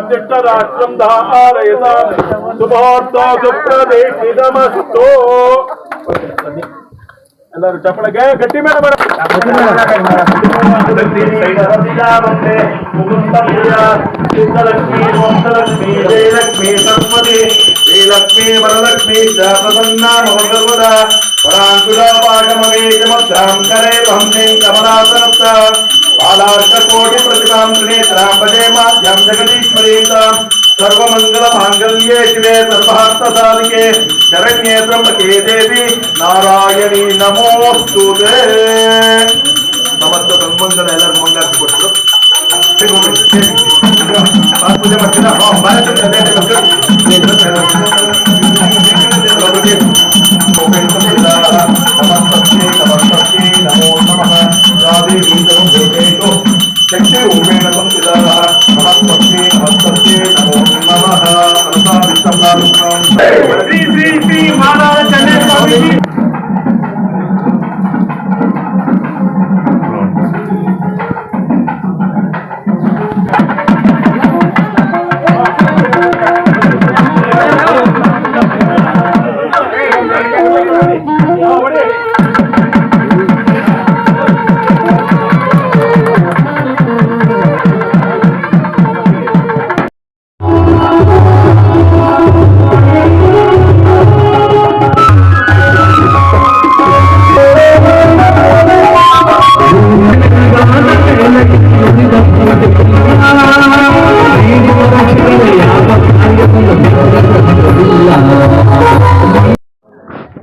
द्रष्टाभ्यष्टराष्ट्रं धारयतां शुभोर्तो सुप्रदेशितमस्तु ಎಲ್ಲರೂ ಚಪ್ಪಳಗೆ ಗಟ್ಟಿ ಮೇಲೆ ಬೇಡ ಲಕ್ಷ್ಮೀ ಸರ್ವತಿ ಶ್ರೀಲಕ್ಷ್ಮೀ ವರಲಕ್ಷ್ಮೀ ಪ್ರಸನ್ನ ಮಹೋದರ್ವದ ಪರಾಂಕುಲಾಪಾಗಮವೇಶಮದ್ರಾಂ ಕರೆ ಭಂಸೇಂ ಕಮಲಾಸನಪ್ತ ಬಾಲಾರ್ಕ ಕೋಟಿ ಪ್ರತಿಭಾಂ ತ್ರಿನೇತ್ರಾಂ ಭಜೆ ಮಾಧ್ಯಂ ಜಗದೀಶ್ವರೀತಾಂ ಸರ್ವಮಂಗಲ ಮಾಂಗಲ್ಯೇ ಶಿವೆ ಸರ್ವಾರ್ಥ ಸಾಧಿಕೆ ಶರಣ್ಯೇ ತ್ರ್ಯಂಬಕೆ ದೇವಿ ನಾರಾಯಣಿ ನಮೋಸ್ತುತೆ ನಮಸ್ತೆ ಸನ್ಮಂಗಲ ಎಲ್ಲರೂ ಮಂಗಾರ್ತಿ ಕೊಟ್ಟರು ಪೂಜೆ ಮಾಡ್ತೀರಾ ಹಾ, ಭಾರತದ ನಮಸ್ತೇ ನಮಸ್ತೇ ನಮೋ ನಮಃ ರಾಧೆ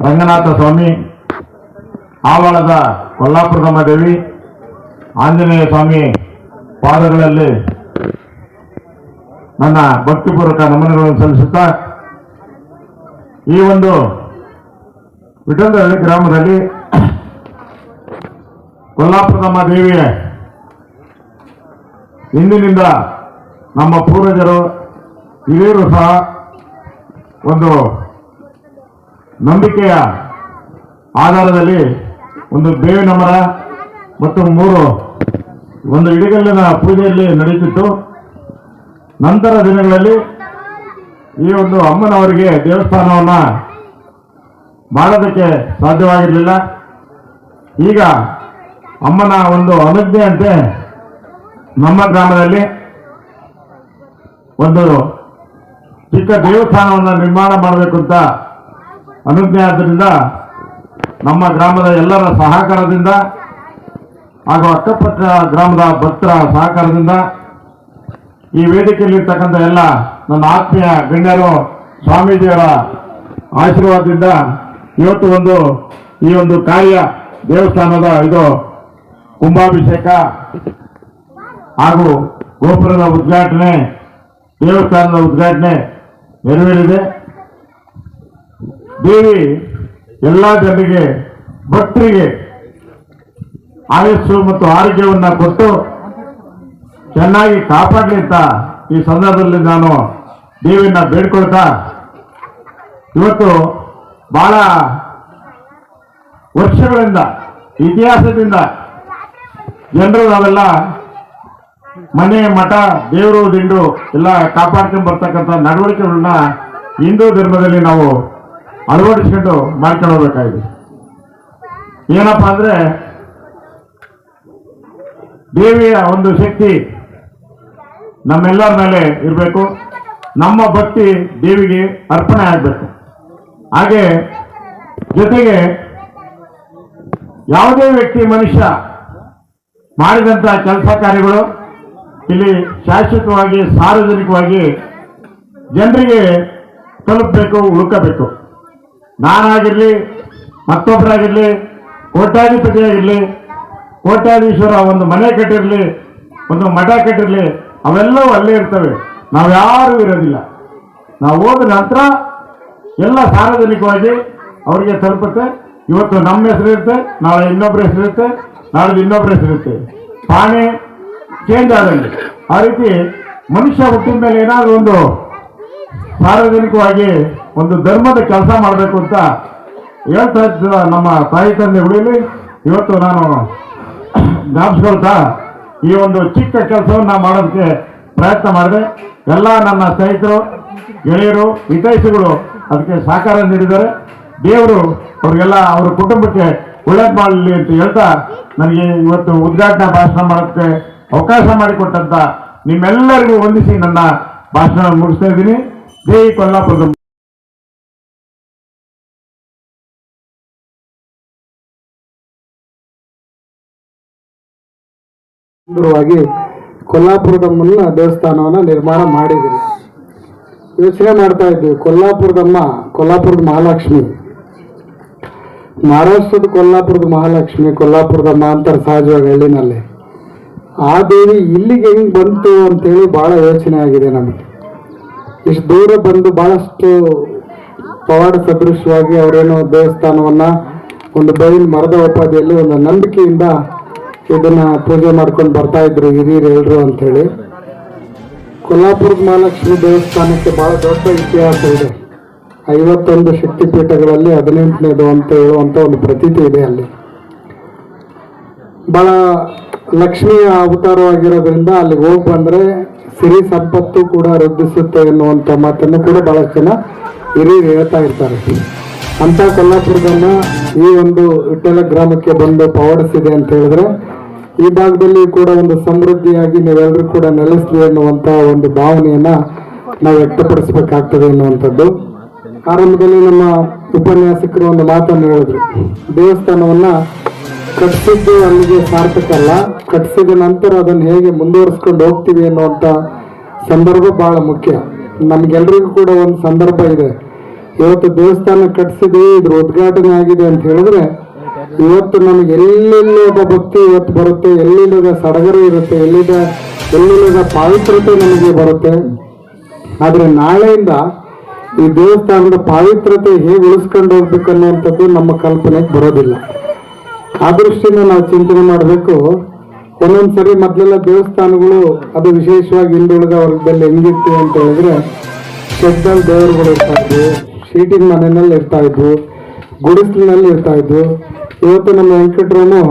ರಂಗನಾಥ ಸ್ವಾಮಿ, ಆವಳದ ಕೊಲ್ಲಾಪುರದಮ್ಮ ದೇವಿ, ಆಂಜನೇಯ ಸ್ವಾಮಿ ಪಾದಗಳಲ್ಲಿ ನನ್ನ ಭಕ್ತಿಪೂರ್ವಕ ನಮನಗಳನ್ನು ಸಲ್ಲಿಸುತ್ತಾ, ಈ ಒಂದು ವಿಠಲಹಳ್ಳಿ ಗ್ರಾಮದಲ್ಲಿ ಕೊಲ್ಲಾಪುರದಮ್ಮ ದೇವಿಯ ಇಂದಿನಿಂದ ನಮ್ಮ ಪೂರ್ವಜರು, ಹಿರಿಯರು ಸಹ ಒಂದು ನಂಬಿಕೆಯ ಆಧಾರದಲ್ಲಿ ಒಂದು ಬೇವಿನ ಮರ ಮತ್ತು ಮೂರು ಒಂದು ಇಡಗಲ್ಲಿನ ಪೂಜೆಯಲ್ಲಿ ನಡೆಯುತ್ತಿತ್ತು. ನಂತರ ದಿನಗಳಲ್ಲಿ ಈ ಒಂದು ಅಮ್ಮನವರಿಗೆ ದೇವಸ್ಥಾನವನ್ನು ಮಾಡೋದಕ್ಕೆ ಸಾಧ್ಯವಾಗಿರಲಿಲ್ಲ. ಈಗ ಅಮ್ಮನ ಒಂದು ಅನುಜ್ಞೆಯಂತೆ ನಮ್ಮ ಗ್ರಾಮದಲ್ಲಿ ಒಂದು ಚಿಕ್ಕ ದೇವಸ್ಥಾನವನ್ನು ನಿರ್ಮಾಣ ಮಾಡಬೇಕು ಅಂತ ಅನುಜ್ಞೆ ಆದ್ದರಿಂದ ನಮ್ಮ ಗ್ರಾಮದ ಎಲ್ಲರ ಸಹಕಾರದಿಂದ ಹಾಗೂ ಅಕ್ಕಪಕ್ಕ ಗ್ರಾಮದ ಭಕ್ತರ ಸಹಕಾರದಿಂದ ಈ ವೇದಿಕೆಯಲ್ಲಿರ್ತಕ್ಕಂಥ ಎಲ್ಲ ನನ್ನ ಆತ್ಮೀಯ ಗಣ್ಯರು, ಸ್ವಾಮೀಜಿಯವರ ಆಶೀರ್ವಾದದಿಂದ ಇವತ್ತು ಒಂದು ಈ ಒಂದು ಕಾರ್ಯ ದೇವಸ್ಥಾನದ ಇದು ಕುಂಭಾಭಿಷೇಕ ಹಾಗೂ ಗೋಪುರದ ಉದ್ಘಾಟನೆ ದೇವಸ್ಥಾನದ ಉದ್ಘಾಟನೆ ನೆರವೇರಿದೆ. ದೇವಿ ಎಲ್ಲ ಜನರಿಗೆ, ಭಕ್ತರಿಗೆ ಆಯಸ್ಸು ಮತ್ತು ಆರೋಗ್ಯವನ್ನ ಕೊಟ್ಟು ಚೆನ್ನಾಗಿ ಕಾಪಾಡಲಿ ಅಂತ ಈ ಸಂದರ್ಭದಲ್ಲಿ ನಾನು ದೇವಿಯನ್ನ ಬೇಡ್ಕೊಳ್ತಾ ಇವತ್ತು ಬಹಳ ವರ್ಷಗಳಿಂದ, ಇತಿಹಾಸದಿಂದ ಜನರು ನಾವೆಲ್ಲ ಮನೆ, ಮಠ, ದೇವರು, ದಿಂಡು ಎಲ್ಲ ಕಾಪಾಡ್ಕೊಂಡು ಬರ್ತಕ್ಕಂಥ ನಡವಳಿಕೆಗಳನ್ನ ಹಿಂದೂ ಧರ್ಮದಲ್ಲಿ ನಾವು ಅಳವಡಿಸ್ಕೊಂಡು ಮಾಡ್ಕೊಂಡು ಹೋಗ್ಬೇಕಾಗಿದೆ. ಏನಪ್ಪಾ ಅಂದ್ರೆ, ದೇವಿಯ ಒಂದು ಶಕ್ತಿ ನಮ್ಮೆಲ್ಲರ ಮೇಲೆ ಇರಬೇಕು. ನಮ್ಮ ಭಕ್ತಿ ದೇವಿಗೆ ಅರ್ಪಣೆ ಆಗಬೇಕು. ಹಾಗೆ ಜೊತೆಗೆ ಯಾವುದೇ ವ್ಯಕ್ತಿ ಮನುಷ್ಯ ಮಾಡಿದಂಥ ಕೆಲಸ ಕಾರ್ಯಗಳು ಇಲ್ಲಿ ಶಾಶ್ವತವಾಗಿ ಸಾರ್ವಜನಿಕವಾಗಿ ಜನರಿಗೆ ತಲುಪಬೇಕು ಉಳ್ಕಬೇಕು ನಾನಾಗಿರ್ಲಿ ಮತ್ತೊಬ್ಬರಾಗಿರ್ಲಿ ಕೋಟ್ಯಾಧಿಪತಿಯಾಗಿರಲಿ, ಕೋಟ್ಯಾಧೀಶ್ವರ ಒಂದು ಮನೆ ಕಟ್ಟಿರಲಿ, ಒಂದು ಮಠ ಕಟ್ಟಿರಲಿ, ಅವೆಲ್ಲವೂ ಅಲ್ಲೇ ಇರ್ತವೆ. ನಾವು ಯಾರೂ ಇರೋದಿಲ್ಲ. ನಾವು ಹೋದ ನಂತರ ಎಲ್ಲ ಸಾರ್ವಜನಿಕವಾಗಿ ಅವರಿಗೆ ತಲುಪುತ್ತೆ. ಇವತ್ತು ನಮ್ಮ ಹೆಸರಿರುತ್ತೆ ನಾಳೆ ಇನ್ನೊಬ್ಬರ ಹೆಸರಿರುತ್ತೆ ನಾಳೆ ಇನ್ನೊಬ್ಬರ ಹೆಸರಿರುತ್ತೆ ಪಾಣಿ ಚೇಂಜ್ ಆದಂಗೆ. ಆ ರೀತಿ ಮನುಷ್ಯ ಹುಟ್ಟಿದ ಮೇಲೆ ಏನಾದರೂ ಒಂದು ಸಾರ್ವಜನಿಕವಾಗಿ ಒಂದು ಧರ್ಮದ ಕೆಲಸ ಮಾಡಬೇಕು ಅಂತ ಹೇಳ್ತಾ ಇದ್ದ ನಮ್ಮ ತಾಯಿ ತಂದೆ ಉಳಿಲಿ ಇವತ್ತು ನಾನು ಜ್ಞಾಪಿಸ್ಕೊಳ್ತಾ ಈ ಒಂದು ಚಿಕ್ಕ ಕೆಲಸವನ್ನು ಮಾಡೋದಕ್ಕೆ ಪ್ರಯತ್ನ ಮಾಡಿದೆ. ಎಲ್ಲ ನನ್ನ ಸ್ನೇಹಿತರು, ಗೆಳೆಯರು, ಹಿತೈಷಿಗಳು ಅದಕ್ಕೆ ಸಹಕಾರ ನೀಡಿದ್ದಾರೆ. ದೇವರು ಅವರಿಗೆಲ್ಲ ಅವರ ಕುಟುಂಬಕ್ಕೆ ಒಳ್ಳೇದು ಮಾಡಲಿ ಅಂತ ಹೇಳ್ತಾ ನನಗೆ ಇವತ್ತು ಉದ್ಘಾಟನಾ ಭಾಷಣ ಮಾಡೋಕ್ಕೆ ಅವಕಾಶ ಮಾಡಿಕೊಟ್ಟಂತ ನಿಮ್ಮೆಲ್ಲರಿಗೂ ವಂದಿಸಿ ನನ್ನ ಭಾಷಣ ಮುಗಿಸ್ತಾ ಇದ್ದೀನಿ. ದೇವಿ ಕೊಲ್ಲಾಪುರದ ಸುಂದರವಾಗಿ ಕೊಲ್ಲಾಪುರದ ಮುನ್ನ ದೇವಸ್ಥಾನವನ್ನು ನಿರ್ಮಾಣ ಮಾಡಿದಿರಿ. ಯೋಚನೆ ಮಾಡ್ತಾ ಇದ್ವಿ. ಕೊಲ್ಲಾಪುರದಮ್ಮ, ಕೊಲ್ಲಾಪುರದ ಮಹಾಲಕ್ಷ್ಮಿ. ಮಹಾರಾಷ್ಟ್ರದ ಕೊಲ್ಲಾಪುರದ ಮಹಾಲಕ್ಷ್ಮಿ, ಕೊಲ್ಲಾಪುರದಮ್ಮ ಅಂತಾರೆ ಸಹಜವಾಗಿ ಹಳ್ಳಿನಲ್ಲಿ. ಆ ದೇವಿ ಇಲ್ಲಿಗೆ ಹೆಂಗೆ ಬಂತು ಅಂತೇಳಿ ಬಹಳ ಯೋಚನೆ ಆಗಿದೆ ನಮಗೆ. ಇಷ್ಟು ದೂರ ಬಂದು ಬಹಳಷ್ಟು ಪವಾಡ ಸದೃಶವಾಗಿ ಅವರೇನೋ ದೇವಸ್ಥಾನವನ್ನ ಒಂದು ಬಯಲು ಮರದ ಉಪಾಧಿಯಲ್ಲಿ ಒಂದು ನಂಬಿಕೆಯಿಂದ ಇದನ್ನ ಪೂಜೆ ಮಾಡ್ಕೊಂಡು ಬರ್ತಾ ಇದ್ರು ಹಿರಿಯರು ಎಲ್ರು ಅಂತೇಳಿ ಕೊಲ್ಲಾಪುರದ ಮಹಾಲಕ್ಷ್ಮಿ ದೇವಸ್ಥಾನಕ್ಕೆ ಬಹಳ ದೊಡ್ಡ ಇತಿಹಾಸ ಇದೆ. ಐವತ್ತೊಂದು ಶಕ್ತಿಪೀಠಗಳಲ್ಲಿ ಹದಿನೆಂಟನೇದು ಅಂತ ಹೇಳುವಂತ ಒಂದು ಪ್ರತೀತಿ ಇದೆ ಅಲ್ಲಿ. ಬಹಳ ಲಕ್ಷ್ಮಿಯ ಅವತಾರವಾಗಿರೋದ್ರಿಂದ ಅಲ್ಲಿಗೆ ಹೋಗಿ ಬಂದ್ರೆ ಸಿರಿ ಸಂಪತ್ತು ಕೂಡ ವೃದ್ಧಿಸುತ್ತೆ ಎನ್ನುವಂತ ಮಾತನ್ನು ಕೂಡ ಬಹಳಷ್ಟು ಜನ ಹಿರಿಯರು ಹೇಳ್ತಾ ಇರ್ತಾರೆ. ಅಂತ ಕೊಲ್ಲಾಪುರದನ್ನ ಈ ಒಂದು ವಿಠಲ ಗ್ರಾಮಕ್ಕೆ ಬಂದು ಪವಾಡಿಸಿದೆ ಅಂತ ಹೇಳಿದ್ರೆ ಈ ಭಾಗದಲ್ಲಿ ಕೂಡ ಒಂದು ಸಮೃದ್ಧಿಯಾಗಿ ನೀವೆಲ್ಲರೂ ಕೂಡ ನೆಲೆಸ್ಲಿ ಅನ್ನುವಂಥ ಒಂದು ಭಾವನೆಯನ್ನ ನಾವು ವ್ಯಕ್ತಪಡಿಸಬೇಕಾಗ್ತದೆ ಅನ್ನುವಂಥದ್ದು. ಆರಂಭದಲ್ಲಿ ನಮ್ಮ ಉಪನ್ಯಾಸಕರು ಒಂದು ಮಾತನ್ನು ಹೇಳಿದ್ರು. ದೇವಸ್ಥಾನವನ್ನ ಕಟ್ಟಿಸಿದ್ದು ಅಲ್ಲಿಗೆ ಸಾರ್ಥಕ ಅಲ್ಲ. ಕಟ್ಟಿಸಿದ ನಂತರ ಅದನ್ನು ಹೇಗೆ ಮುಂದುವರಿಸ್ಕೊಂಡು ಹೋಗ್ತೀವಿ ಅನ್ನುವಂಥ ಸಂದರ್ಭ ಬಹಳ ಮುಖ್ಯ. ನಮ್ಗೆಲ್ರಿಗೂ ಕೂಡ ಒಂದು ಸಂದರ್ಭ ಇದೆ. ಇವತ್ತು ದೇವಸ್ಥಾನ ಕಟ್ಟಿಸಿದ್ವಿ ಇದ್ರ ಉದ್ಘಾಟನೆ ಆಗಿದೆ ಅಂತ ಹೇಳಿದ್ರೆ ಇವತ್ತು ನಮಗೆ ಒಬ್ಬ ಭಕ್ತಿ ಇವತ್ತು ಬರುತ್ತೆ ಎಲ್ಲಿಲ್ಲದ ಸಡಗರ ಇರುತ್ತೆ, ಎಲ್ಲಿದ ಎಲ್ಲಿಲ್ಲದ ಪಾವಿತ್ರತೆ ನಮಗೆ ಬರುತ್ತೆ. ಆದರೆ ನಾಳೆಯಿಂದ ಈ ದೇವಸ್ಥಾನದ ಪಾವಿತ್ರತೆ ಹೇಗೆ ಉಳಿಸ್ಕೊಂಡು ಹೋಗ್ಬೇಕು ಅನ್ನುವಂಥದ್ದು ನಮ್ಮ ಕಲ್ಪನೆಗೆ ಬರೋದಿಲ್ಲ. ಆ ದೃಷ್ಟಿಯಿಂದ ನಾವು ಚಿಂತನೆ ಮಾಡಬೇಕು ಒಂದೊಂದು ಸರಿ ಮೊದಲೆಲ್ಲ ದೇವಸ್ಥಾನಗಳು ಅದು ವಿಶೇಷವಾಗಿ ಹಿಂದುಳಿದ ವರ್ಗದಲ್ಲಿ ಹೆಂಗಿತ್ತು ಅಂತ ಹೇಳಿದ್ರೆ, ಶೆಡ್ಡಲ್ಲಿ ದೇವರುಗಳು ಇರ್ತಾ ಇದ್ವು, ಶೀಟಿನ ಮನೆಯಲ್ಲಿ ಇರ್ತಾ ಇದ್ವು, ಗುಡಿಸ್ಲಿನಲ್ಲಿ ಇರ್ತಾ ಇದ್ವು ಇವತ್ತು ನಮ್ಮ ವೆಂಕಟರಾಮು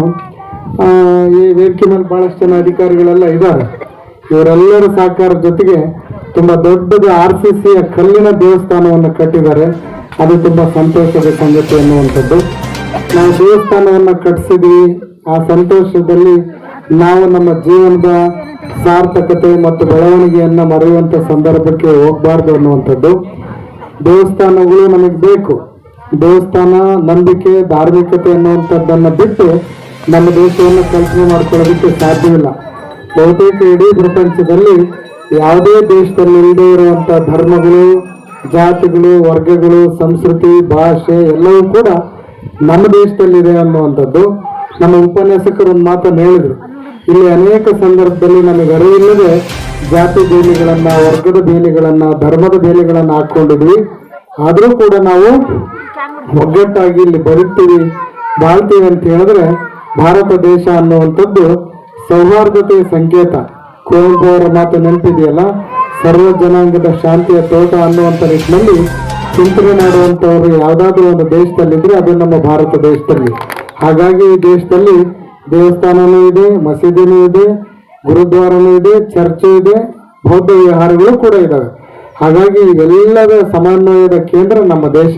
ಈ ವೇದಿಕೆ ಮೇಲೆ ಬಹಳಷ್ಟು ಜನ ಅಧಿಕಾರಿಗಳೆಲ್ಲ ಇದ್ದಾರೆ. ಇವರೆಲ್ಲರ ಸಹಕಾರ ಜೊತೆಗೆ ತುಂಬ ದೊಡ್ಡದ ಆರ್ ಸಿ ಸಿಯ ಕಲ್ಲಿನ ದೇವಸ್ಥಾನವನ್ನು ಕಟ್ಟಿದ್ದಾರೆ. ಅದು ತುಂಬ ಸಂತೋಷದ ಸಂಗತಿ ಅನ್ನುವಂಥದ್ದು. ನಾವು ದೇವಸ್ಥಾನವನ್ನು ಕಟ್ಟಿಸಿದ್ವಿ ಆ ಸಂತೋಷದಲ್ಲಿ ನಾವು ನಮ್ಮ ಜೀವನದ ಸಾರ್ಥಕತೆ ಮತ್ತು ಬೆಳವಣಿಗೆಯನ್ನು ಮರೆಯುವಂಥ ಸಂದರ್ಭಕ್ಕೆ ಹೋಗಬಾರ್ದು ಅನ್ನುವಂಥದ್ದು. ದೇವಸ್ಥಾನಗಳು ನಮಗೆ ಬೇಕು. ದೇವಸ್ಥಾನ, ನಂಬಿಕೆ, ಧಾರ್ಮಿಕತೆ ಅನ್ನುವಂಥದ್ದನ್ನು ಬಿಟ್ಟು ನಮ್ಮ ದೇಶವನ್ನು ಕಲ್ಪನೆ ಮಾಡ್ಕೊಳ್ಳೋದಕ್ಕೆ ಸಾಧ್ಯವಿಲ್ಲ. ಬಹುತೇಕ ಇಡೀ ಪ್ರಪಂಚದಲ್ಲಿ ಯಾವುದೇ ದೇಶದಲ್ಲಿ ಇಲ್ಲದೆ ಇರುವಂಥ ಧರ್ಮಗಳು, ಜಾತಿಗಳು, ವರ್ಗಗಳು, ಸಂಸ್ಕೃತಿ, ಭಾಷೆ ಎಲ್ಲವೂ ಕೂಡ ನಮ್ಮ ದೇಶದಲ್ಲಿದೆ ಅನ್ನುವಂಥದ್ದು ನಮ್ಮ ಉಪನ್ಯಾಸಕರು ಒಂದು ಮಾತನ್ನು ಹೇಳಿದರು. ಇಲ್ಲಿ ಅನೇಕ ಸಂದರ್ಭದಲ್ಲಿ ನಮಗೆ ಅರಿವಿಲ್ಲದೆ ಜಾತಿ ಬೇಲಿಗಳನ್ನು ವರ್ಗದ ಬೇಲಿಗಳನ್ನು ಧರ್ಮದ ಬೇಲಿಗಳನ್ನು ಹಾಕ್ಕೊಂಡಿದ್ವಿ ಆದರೂ ಕೂಡ ನಾವು ಒಗ್ಗಟ್ಟಾಗಿ ಇಲ್ಲಿ ಬರುತ್ತೀವಿ. ಬಾಳ್ತೀವಿ ಅಂತ ಹೇಳಿದ್ರೆ ಭಾರತ ದೇಶ ಅನ್ನುವಂಥದ್ದು ಸೌಹಾರ್ದತೆಯ ಸಂಕೇತ. ಕುವೆಂಪು ಅವರ ಮಾತು ನೆನಪಿದೆಯಲ್ಲ? ಸರ್ವ ಜನಾಂಗದ ಶಾಂತಿಯ ತೋಟ ಅನ್ನುವಂಥ ನಿಟ್ಟಿನಲ್ಲಿ ಚಿಂತನೆ ಮಾಡುವಂಥವ್ರು ಯಾವುದಾದ್ರೂ ಒಂದು ದೇಶದಲ್ಲಿದ್ದರೆ ಅದು ನಮ್ಮ ಭಾರತ ದೇಶದಲ್ಲಿ. ಹಾಗಾಗಿ ಈ ದೇಶದಲ್ಲಿ ದೇವಸ್ಥಾನವೂ ಇದೆ, ಮಸೀದಿನೂ ಇದೆ, ಗುರುದ್ವಾರನೂ ಇದೆ, ಚರ್ಚ್ ಇದೆ ಬೌದ್ಧ ವಿಹಾರಗಳು ಕೂಡ ಇದ್ದಾವೆ ಹಾಗಾಗಿ ಇವೆಲ್ಲದ ಸಮನ್ವಯದ ಕೇಂದ್ರ ನಮ್ಮ ದೇಶ.